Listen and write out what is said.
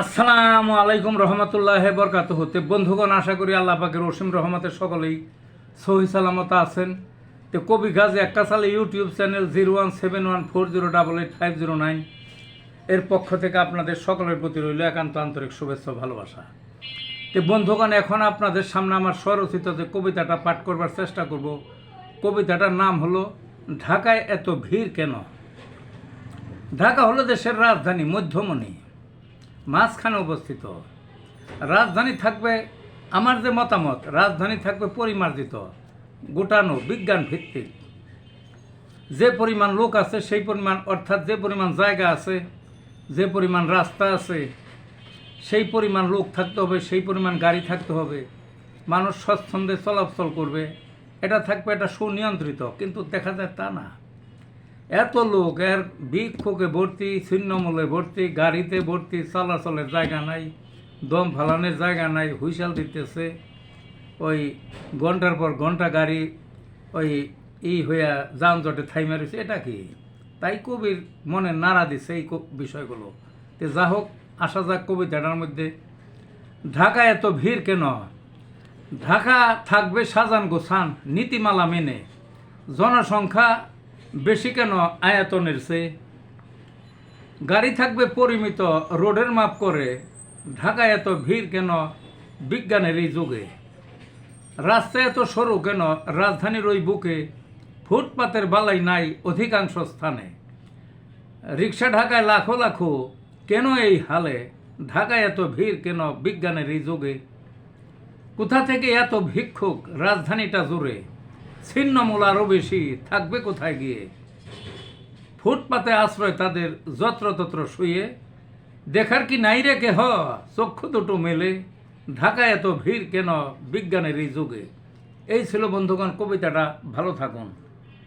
আসসালামু আলাইকুম রহমতুল্লাহ বরকাত হতে বন্ধুগণ, আশা করি আল্লাহ পাকের রসিম রহমতের সকলেই সহি সালামত আছেন। তো কবি গাজী সালে YouTube channel zero one seven one four zero double eight five zero nine এর পক্ষ থেকে আপনাদের সকলের প্রতি রইল একান্ত আন্তরিক শুভেচ্ছা ভালোবাসা। তো বন্ধুগণ, এখন আপনাদের সামনে আমার স্বরচিত যে কবিতাটা পাঠ করবার চেষ্টা করব, কবিতাটার নাম হলো, ঢাকায় এত ভিড় কেন? ঢাকা হলো দেশের রাজধানী মধ্যমণি। মাঝখানে অবস্থিত রাজধানী থাকবে আমার যে মতামত, রাজধানী থাকবে পরিমার্জিত, গোটানো বিজ্ঞান ভিত্তিক যে পরিমাণ লোক আছে, সেই পরিমাণ, অর্থাৎ যে পরিমাণ জায়গা আছে, যে পরিমাণ রাস্তা আছে, সেই পরিমাণ লোক থাকতে হবে, সেই পরিমাণ গাড়ি থাকতে হবে। মানুষ স্বচ্ছন্দে চলাচল করবে। এটা থাকবে, এটা সুনিয়ন্ত্রিত, কিন্তু দেখা যায় তা না। এত লোক, এর বিক্ষোভে ভর্তি, ছিন্নমূলে ভর্তি, গাড়িতে ভর্তি, চলাচলের জায়গা নাই, দম ফালানোর জায়গা নাই, হুইসাল দিতেছে। ওই ঘণ্টার পর ঘণ্টা গাড়ি ওই ই হইয়া যানজটে থাই মারিছে এটা কি? তাই কবির মনে নাড়া দিছে এই বিষয়গুলো। তো যা হোক, আসা যাক কবিতাটার মধ্যে। ঢাকা এত ভিড় কেন? ঢাকা থাকবে সাজান গোছান, নীতিমালা মেনে। জনসংখ্যা বেশি কেন আয়তনের চেয়ে গাড়ি থাকবে পরিমিত, রোডের মাপ করে। ঢাকায় এত ভিড় কেন বিজ্ঞানের এই যুগে? রাস্তা এত সরু কেন রাজধানীর ওই বুকে? ফুটপাতের বালাই নাই অধিকাংশ স্থানে। রিক্সা ঢাকায় লাখো লাখো, কেন এই হালে? ঢাকায় এত ভিড় কেন বিজ্ঞানের এই যুগে? কোথা থেকে এত ভিক্ষুক রাজধানীটা জুড়ে? ছিন্নমূল আরও বেশি থাকবে কোথায় গিয়ে? ফুটপাতে আশ্রয় তাদের যত্রতত্র শুয়ে, দেখার কি নাই রে কেহ? চক্ষু দুটো মেলে, ঢাকায় এত ভিড় কেন বিজ্ঞানের এই যুগে? এই ছিল বন্ধুগণ, কবিতাটা, ভালো থাকুন।